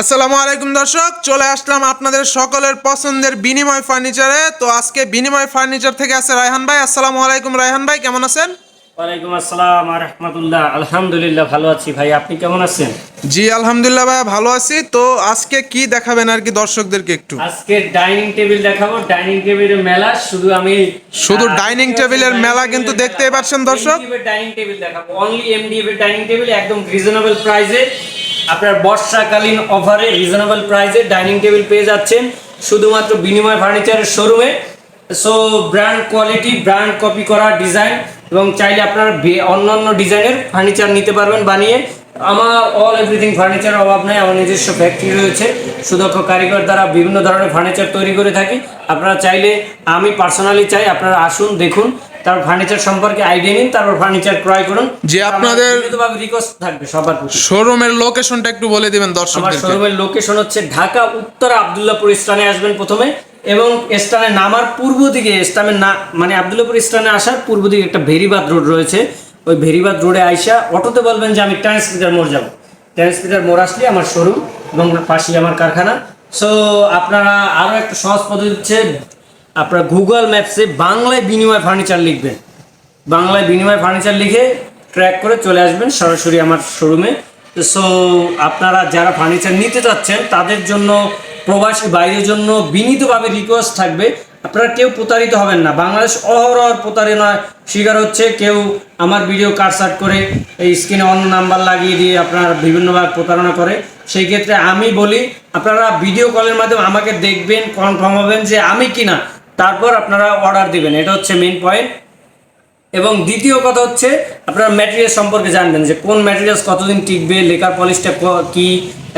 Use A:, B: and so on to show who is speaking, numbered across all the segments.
A: আসসালামু আলাইকুম দর্শক চলে আসলাম আপনাদের সকলের পছন্দের বিনিময় ফার্নিচারে। তো আজকে বিনিময় ফার্নিচার থেকে আছে রায়হান ভাই। আসসালামু আলাইকুম রায়হান ভাই কেমন আছেন?
B: ওয়ালাইকুম আসসালাম রহমতুল্লাহ। আলহামদুলিল্লাহ ভালো আছি ভাই আপনি কেমন আছেন?
A: জি আলহামদুলিল্লাহ ভাই ভালো আছি। তো আজকে কি দেখাবেন আর কি দর্শকদেরকে একটু?
B: আজকে ডাইনিং টেবিল দেখাবো। ডাইনিং টেবিলের মেলা শুধু আমি
A: শুধু ডাইনিং টেবিলের মেলা কিন্তু দেখতেই পাচ্ছেন দর্শক।
B: ডাইনিং টেবিল দেখাবো। অনলি এমডিএফ এর ডাইনিং টেবিল একদম রিজনেবল প্রাইসে আপনার বর্ষাকালীন অফারে রিজনেবল প্রাইসে ডাইনিং টেবিল পেয়ে যাচ্ছেন। শুধুমাত্র বিনিময় ফার্নিচারের শোরুমে so brand quality brand copy করা ডিজাইন এবং চাইলে আপনার বে- অন্যান্য ডিজাইনের ফার্নিচার নিতে পারবেন বানিয়ে। আমার অল এভরিথিং ফার্নিচার অভাব নেই, আমার নিজস্ব ফ্যাক্টরি রয়েছে। সুদক্ষ কারিগর দ্বারা বিভিন্ন ধরনের ফার্নিচার তৈরি করে থাকি। আপনারা চাইলে আমি পার্সোনালি চাই, আপনারা আসুন, দেখুন। তারপর ফার্নিচার সম্পর্কে আইডিয়া নিন তারপর ফার্নিচার ক্রয় করুন।
A: যে আপনাদের-
B: রিকোয়েস্ট থাকবে সবার
A: শোরুমের লোকেশনটা একটু বলে দিবেন
B: আমার শোরুমের লোকেশন হচ্ছে ঢাকা উত্তর আবদুল্লাপুর স্থানে আসবেন প্রথমে এবং স্থানে নামার পূর্ব দিকে স্থানের না মানে আবদুল্লাপুর স্থানে আসার পূর্ব দিকে একটা ভেরিবাদ রোড রয়েছে। ওই ভেরিবাদ রোডে আইসা অটোতে বলবেন যে আমি ট্রান্সমিটার মোড় যাব। ট্রান্সমিটার মোড় আসলে আমার শোরুম এবং পাশেই আমার কারখানা। সো আপনারা আরও একটা সহজ পদ্ধতি হচ্ছে আপনারা গুগল ম্যাপসে বাংলায় বিনিময় ফার্নিচার লিখবেন। বাংলায় বিনিময় ফার্নিচার লিখে ট্র্যাক করে চলে আসবেন সরাসরি আমার শোরুমে সো আপনারা যারা ফার্নিচার নিতে চাচ্ছেন, তাদের জন্য, প্রবাসী বাইরের জন্য বিনীতভাবে রিকোয়েস্ট থাকবে। আপনারা কেউ প্রতারিত হবেন না। বাংলাদেশ অহরহ প্রতারণার শিকার হচ্ছে। কেউ আমার ভিডিও কাটসাট করে এই স্ক্রিনে অন্য নাম্বার লাগিয়ে দিয়ে আপনার বিভিন্নভাবে প্রতারণা করে। সেই ক্ষেত্রে আমি বলি, আপনারা ভিডিও কলের মাধ্যমে আমাকে দেখবেন কনফার্ম হবেন যে আমি কিনা তারপর আপনারা অর্ডার দিবেন। এটা হচ্ছে মেন পয়েন্ট এবং দ্বিতীয় কথা হচ্ছে, আপনারা ম্যাটেরিয়াল সম্পর্কে জানবেন যে কোন ম্যাটেরিয়ালস কতদিন টিকবে, লেকার পলিশটা ক-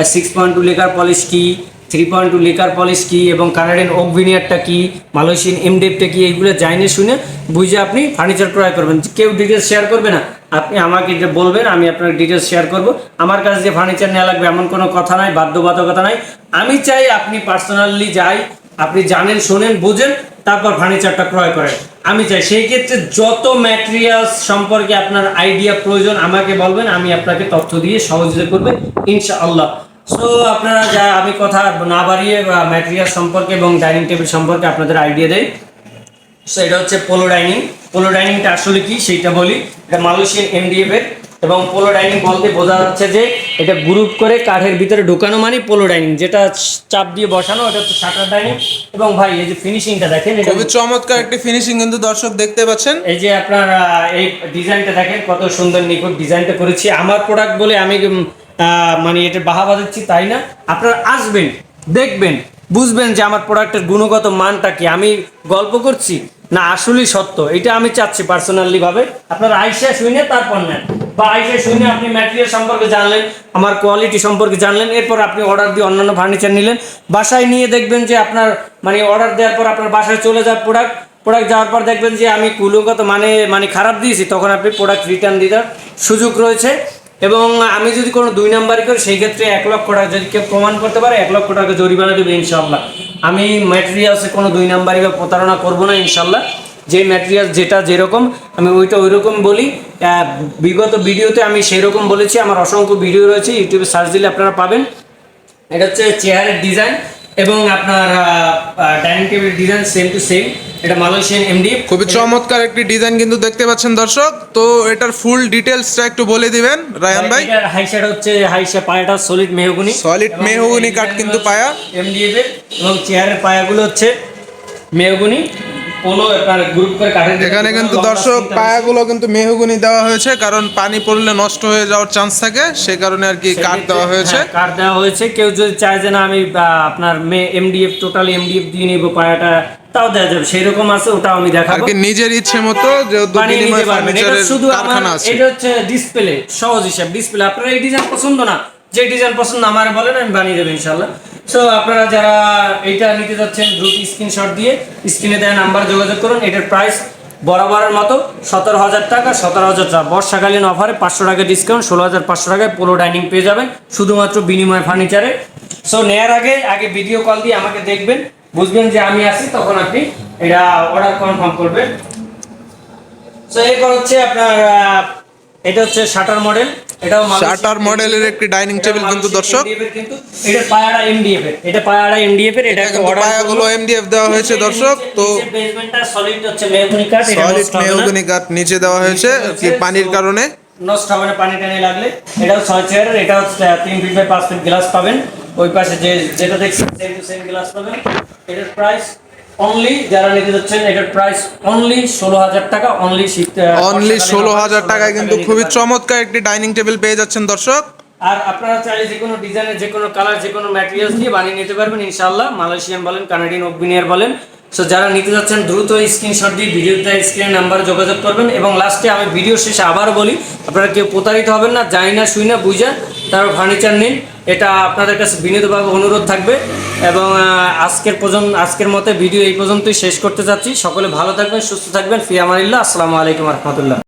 B: six point two lacquer polish কি three point two lacquer polish কি, এবং কানাডিয়ান ওক ভিনিয়ারটা কি মালয়েশিয়ান এমডেপটা কি, এইগুলো জাইনে শুনে বুঝে আপনি ফার্নিচার ক্রয় করবেন। কেউ ডিটেলস শেয়ার করবে না। আপনি আমাকে এটা বলবেন, আমি আপনার ডিটেলস শেয়ার করব। আমার কাছে যে ফার্নিচার নেওয়া লাগবে এমন কোনো কথা নাই, বাধ্যবাধকতা নাই। আমি চাই আপনি পার্সোনালি যাই আপনি জানেন, শোনেন, বুঝেন, তারপর ফার্নিচারটা ক্রয় করেন। আমি চাই সেই ক্ষেত্রে যত ম্যাটেরিয়ালস সম্পর্কে আপনার আইডিয়া প্রয়োজন, আমাকে বলবেন, আমি আপনাকে তথ্য দিয়ে সহযোগিতা করবে, ইনশাআল্লাহ। সো আপনারা যা, আমি কথা না বাড়িয়ে ম্যাটেরিয়াল সম্পর্কে এবং ডাইনিং টেবিল সম্পর্কে আপনাদের আইডিয়া দেয় সো এটা হচ্ছে পোলো ডাইনিং পোলো ডাইনিংটা আসলে কি? সেইটা বলি। এটা মালয়েশিয়ান এমডিএফ এর এবং পোলো ডাইনিং বলতে বোঝা যাচ্ছে যে এটা গ্রুপ করে কাঠের ভিতরে ঢোকানো মানে পোলো ডাইনিং যেটা চাপ দিয়ে বসানো এটা হচ্ছে শাটার ডাইনিং এবং ভাই এই যে ফিনিশিংটা দেখেন এটা
A: খুবই চমৎকার একটি ফিনিশিং কিন্তু দর্শক দেখতে পাচ্ছেন।
B: এই যে আপনার এই ডিজাইনটা দেখেন কত সুন্দর নিখুঁত ডিজাইনটা করেছি। আমার প্রোডাক্ট বলে আমি মানে এটা বাহাবা দিচ্ছি তাই না? আপনারা আসবেন দেখবেন বুঝবেন যে আমার প্রোডাক্টের গুণগত মানটা কি। আমি গল্প করছি না আসলেই সত্য? এটা আমি চাচ্ছি পার্সোনালি ভাবে। আপনারা আইসা শুনে তারপর নেন। বা শুনে আপনি ম্যাটেরিয়াল সম্পর্কে জানলেন, আমার কোয়ালিটি সম্পর্কে জানলেন, এরপর আপনি অর্ডার দিয়ে অন্যান্য ফার্নিচার নিলেন। বাসায় নিয়ে দেখবেন যে আপনার মানে অর্ডার দেওয়ার পর আপনার বাসায় চলে যায় প্রোডাক্ট প্রোডাক্ট যাওয়ার পর দেখবেন যে আমি কুলগত মানে মানে খারাপ দিয়েছি, তখন আপনি প্রোডাক্ট রিটার্ন দিতে সুযোগ রয়েছে। এবং আমি যদি কোনো দুই নাম্বারই করি, সেই ক্ষেত্রে এক লক্ষ টাকা যদি কেউ প্রমাণ করতে পারে, এক লক্ষ টাকা জরিমানা দেবে ইনশাল্লাহ আমি ম্যাটেরিয়ালসে কোনো দুই নাম্বারই বা প্রতারণা করব না ইনশাল্লাহ যে ম্যাটেরিয়াল যেটা যেরকম আমি ওইটা ওইরকম বলি। বিগত ভিডিওতে আমি সেই রকম বলেছি আমার অসংখ্য ভিডিও রয়েছে ইউটিউবে সার্চ দিলে আপনারা পাবেন। এটা হচ্ছে চেয়ারের ডিজাইন এবং আপনার dining table design same to same এটা মালয়েশিয়ান এমডি
A: খুবই চমৎকার একটি ডিজাইন কিন্তু দেখতে পাচ্ছেন দর্শক। তো এটার ফুল ডিটেলসটা একটু বলে দিবেন রায়ান ভাই।
B: হাইসাইড হচ্ছে হাইসা পায়াটা সলিড মেহগুনি।
A: সলিড মেহগনি কাঠ কিন্তু পায়া।
B: এমডিএফ এর এবং চেয়ারের পায়াগুলো হচ্ছে মেহগুনি।
A: এখানে কিন্তু দর্শক পায়াগুলো কিন্তু মেহগুনি দেওয়া হয়েছে কারণ পানি পড়লে নষ্ট হয়ে যাওয়ার চান্স থাকে সে কারণে আর কি কাঠ দেওয়া হয়েছে।
B: হ্যাঁ, কাঠ দেওয়া হয়েছে। কেউ যদি চায় যে না আমি আপনার এমডিএফ টোটাল এমডিএফ দিয়ে নিব পায়াটা তাও দেওয়া যাবে। সেই রকম আছে ওটাও আমি
A: আর
B: দেখাবো
A: কি নিজের ইচ্ছে মতো যেহেতু
B: বানিয়ে নিতে পারবেন। এটা শুধু আমার এটা হচ্ছে ডিসপ্লে সহজ হিসাব। ডিসপ্লে আপনার এই ডিজাইন পছন্দ না যে ডিজাইন পছন্দ আমার বলেন আমি বানিয়ে দেবো ইনশাল্লাহ সো আপনারা যারা এইটা নিতে যাচ্ছেন, দ্রুত স্ক্রিনশট দিয়ে স্ক্রিনে দেওয়া নাম্বার যোগাযোগ করুন। এটার প্রাইস বরাবরের মতো সতেরো হাজার টাকা, সতেরো হাজার টাকা। বর্ষাকালীন অফারে পাঁচশো টাকা ডিসকাউন্ট ষোলো হাজার পাঁচশো টাকায় পুরো ডাইনিং পেয়ে যাবেন, শুধুমাত্র বিনিময় ফার্নিচারে সো নেয়ার আগে আগে ভিডিও কল দিয়ে আমাকে দেখবেন। বুঝবেন যে আমি আছি, তখন আপনি এটা অর্ডার কনফার্ম করবেন। সো এরপর হচ্ছে আপনার এটা হচ্ছে শাটার মডেল এটাও
A: শাটার মডেলের একটি ডাইনিং টেবিল কিন্তু দর্শক।
B: কিন্তু এটা পায়াড়া এমডিএফ এর এটা পায়াড়া এমডিএফ এর এটা একটা
A: কিন্তু পায়াগুলো এমডিএফ দেওয়া হয়েছে দর্শক তো
B: বেসমেন্টটা সলিড হচ্ছে মেহগনি কাঠ এটা
A: সলিড মেহগনি কাঠ নিচে দেওয়া হয়েছে কি পানির কারণে।
B: নষ্ট হবে না পানি টানি লাগলে। এটাও ছয় চেয়ারের এটা হচ্ছে তিন ফিট বাই পাঁচ ফিট গ্লাস পাবেন। ওই পাশে যে যেটা দেখছেন সেম টু সেম গ্লাস পাবেন। এটার প্রাইস অনলি যারা নিতে যাচ্ছেন এটার প্রাইস অনলি ষোলো হাজার টাকা অনলি
A: অনলি ষোলো হাজার টাকায় কিন্তু খুবই চমৎকার একটি ডাইনিং টেবিল পেয়ে যাচ্ছেন দর্শক।
B: আর আপনারা চাইলে যে কোনো ডিজাইনের যে কোনো কালার যে কোনো ম্যাটেরিয়ালস দিয়ে বানিয়ে নিতে পারবেন ইনশাআল্লাহ। মালয়েশিয়ান বলেন কানাডিয়ান ওপিনিয়ার বলেন। সো যারা নিতে যাচ্ছেন, দ্রুত স্ক্রিনশট দিয়ে ভিডিওতে স্ক্রিনে নাম্বারে যোগাযোগ করবেন এবং লাস্টে আমি ভিডিও শেষে আবার বলি, আপনারা কেউ প্রতারিত হবেন না, যাই না শুই না, বুঝা তারপর ফার্নিচার নিন। এটা আপনাদের কাছে বিনীতভাবে অনুরোধ থাকবে এবং আজকের পর্যন্ত, আজকের মতে ভিডিও এই পর্যন্তই শেষ করতে চাচ্ছি সকলে ভালো থাকবেন, সুস্থ থাকবেন। ফিয়ামানিল্লাহ, আসসালামু আলাইকুম রহমতুল্লাহ।